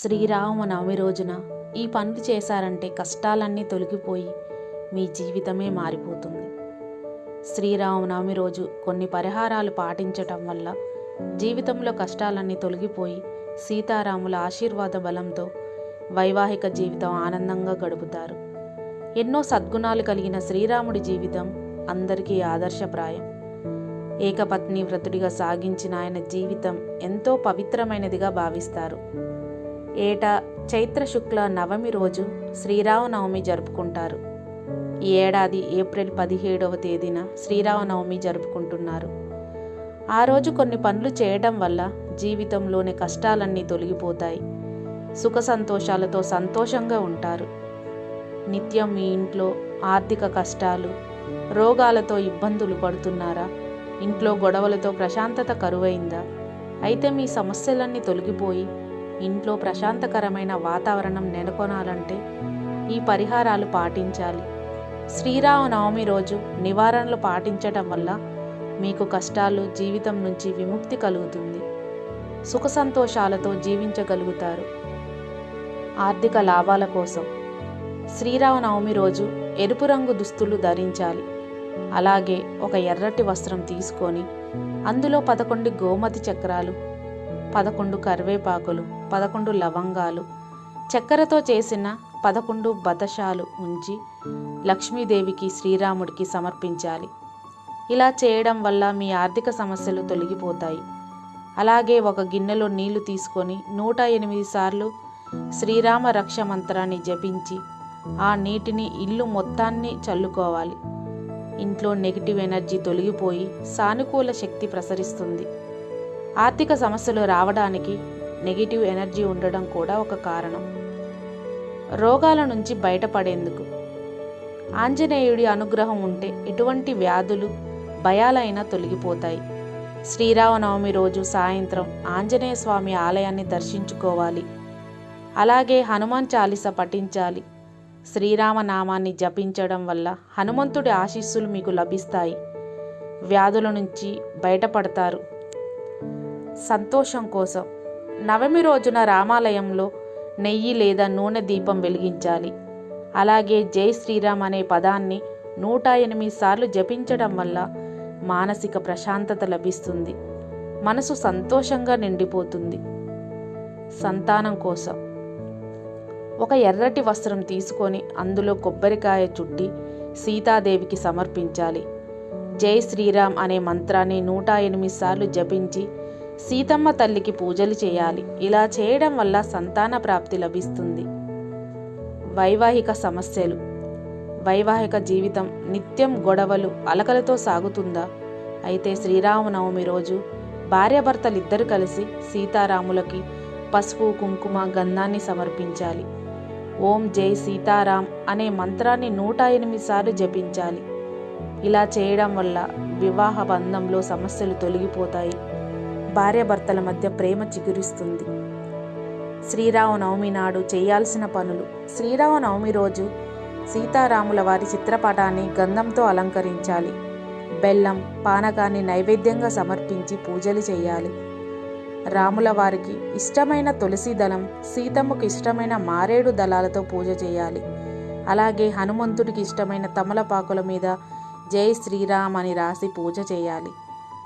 శ్రీరామనవమి రోజున ఈ పనులు చేశారంటే కష్టాలన్నీ తొలగిపోయి మీ జీవితమే మారిపోతుంది. శ్రీరామనవమి రోజు కొన్ని పరిహారాలు పాటించటం వల్ల జీవితంలో కష్టాలన్నీ తొలగిపోయి సీతారాముల ఆశీర్వాద బలంతో వైవాహిక జీవితం ఆనందంగా గడుపుతారు. ఎన్నో సద్గుణాలు కలిగిన శ్రీరాముడి జీవితం అందరికీ ఆదర్శప్రాయం. ఏకపత్ని వ్రతుడిగా సాగించిన ఆయన జీవితం ఎంతో పవిత్రమైనదిగా భావిస్తారు. ఏటా చైత్ర శుక్ల నవమి రోజు శ్రీరామనవమి జరుపుకుంటారు. ఈ ఏడాది ఏప్రిల్ పదిహేడవ తేదీన శ్రీరామనవమి జరుపుకుంటున్నారు. ఆ రోజు కొన్ని పనులు చేయడం వల్ల జీవితంలోని కష్టాలన్నీ తొలగిపోతాయి. సుఖ సంతోషాలతో సంతోషంగా ఉంటారు. నిత్యం మీ ఇంట్లో ఆర్థిక కష్టాలు రోగాలతో ఇబ్బందులు పడుతున్నారా? ఇంట్లో గొడవలతో ప్రశాంతత కరువైందా? అయితే మీ సమస్యలన్నీ తొలగిపోయి ఇంట్లో ప్రశాంతకరమైన వాతావరణం నెలకొనాలంటే ఈ పరిహారాలు పాటించాలి. శ్రీరామనవమి రోజు నివారణలు పాటించటం వల్ల మీకు కష్టాలు జీవితం నుంచి విముక్తి కలుగుతుంది. సుఖ సంతోషాలతో జీవించగలుగుతారు. ఆర్థిక లాభాల కోసం శ్రీరామనవమి రోజు ఎరుపు రంగు దుస్తులు ధరించాలి. అలాగే ఒక ఎర్రటి వస్త్రం తీసుకొని అందులో పదకొండు గోమతి చక్రాలు పదకొండు కరివేపాకులు పదకొండు లవంగాలు చక్కెరతో చేసిన పదకొండు బతశాలు ఉంచి లక్ష్మీదేవికి శ్రీరాముడికి సమర్పించాలి. ఇలా చేయడం వల్ల మీ ఆర్థిక సమస్యలు తొలగిపోతాయి. అలాగే ఒక గిన్నెలో నీళ్ళు తీసుకొని నూట ఎనిమిది సార్లు శ్రీరామ రక్ష మంత్రాన్ని జపించి ఆ నీటిని ఇల్లు మొత్తాన్ని చల్లుకోవాలి. ఇంట్లో నెగిటివ్ ఎనర్జీ తొలగిపోయి సానుకూల శక్తి ప్రసరిస్తుంది. ఆర్థిక సమస్యలు రావడానికి నెగిటివ్ ఎనర్జీ ఉండడం కూడా ఒక కారణం. రోగాల నుంచి బయటపడేందుకు. ఆంజనేయుడి అనుగ్రహం ఉంటే ఎటువంటి వ్యాధులు భయాలైనా తొలగిపోతాయి. శ్రీరామనవమి రోజు సాయంత్రం ఆంజనేయ స్వామి ఆలయాన్ని దర్శించుకోవాలి. అలాగే హనుమాన్ చాలీస పఠించాలి. శ్రీరామనామాన్ని జపించడం వల్ల హనుమంతుడి ఆశీస్సులు మీకు లభిస్తాయి. వ్యాధుల నుంచి బయటపడతారు. సంతోషం కోసం. నవమి రోజున రామాలయంలో నెయ్యి లేదా నూనె దీపం వెలిగించాలి. అలాగే జై శ్రీరామ్ అనే పదాన్ని నూట ఎనిమిది సార్లు జపించడం వల్ల మానసిక ప్రశాంతత లభిస్తుంది. మనసు సంతోషంగా నిండిపోతుంది. సంతానం కోసం. ఒక ఎర్రటి వస్త్రం తీసుకొని అందులో కొబ్బరికాయ చుట్టి సీతాదేవికి సమర్పించాలి. జై శ్రీరామ్ అనే మంత్రాన్ని నూట ఎనిమిది సార్లు జపించి సీతమ్మ తల్లికి పూజలు చేయాలి. ఇలా చేయడం వల్ల సంతాన ప్రాప్తి లభిస్తుంది. వైవాహిక సమస్యలు. వైవాహిక జీవితం నిత్యం గొడవలు అలకలతో సాగుతుందా? అయితే శ్రీరామనవమి రోజు భార్యాభర్తలిద్దరు కలిసి సీతారాములకి పసుపు కుంకుమ గంధాన్ని సమర్పించాలి. ఓం జై సీతారాం అనే మంత్రాన్ని నూట ఎనిమిది సార్లు జపించాలి. ఇలా చేయడం వల్ల వివాహ బంధంలో సమస్యలు తొలగిపోతాయి. భార్యాభర్తల మధ్య ప్రేమ చిగురిస్తుంది. శ్రీరామనవమి నాడు చేయాల్సిన పనులు. శ్రీరామనవమి రోజు సీతారాముల వారి చిత్రపటాన్ని గంధంతో అలంకరించాలి. బెల్లం పానకాన్ని నైవేద్యంగా సమర్పించి పూజలు చేయాలి. రాముల వారికి ఇష్టమైన తులసి దళం సీతమ్మకు ఇష్టమైన మారేడు దళాలతో పూజ చేయాలి. అలాగే హనుమంతుడికి ఇష్టమైన తమలపాకుల మీద జై శ్రీరామ్ అని రాసి పూజ చేయాలి.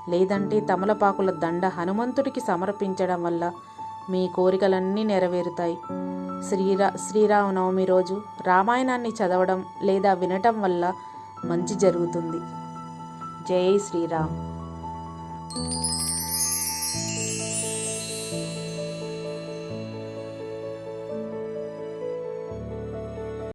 లేదంటే తమలపాకుల దండ హనుమంతుడికి సమర్పించడం వల్ల మీ కోరికలన్నీ నెరవేరుతాయి. శ్రీరా శ్రీరామనవమి రోజు రామాయణాన్ని చదవడం లేదా వినటం వల్ల మంచి జరుగుతుంది. జై శ్రీరామ్.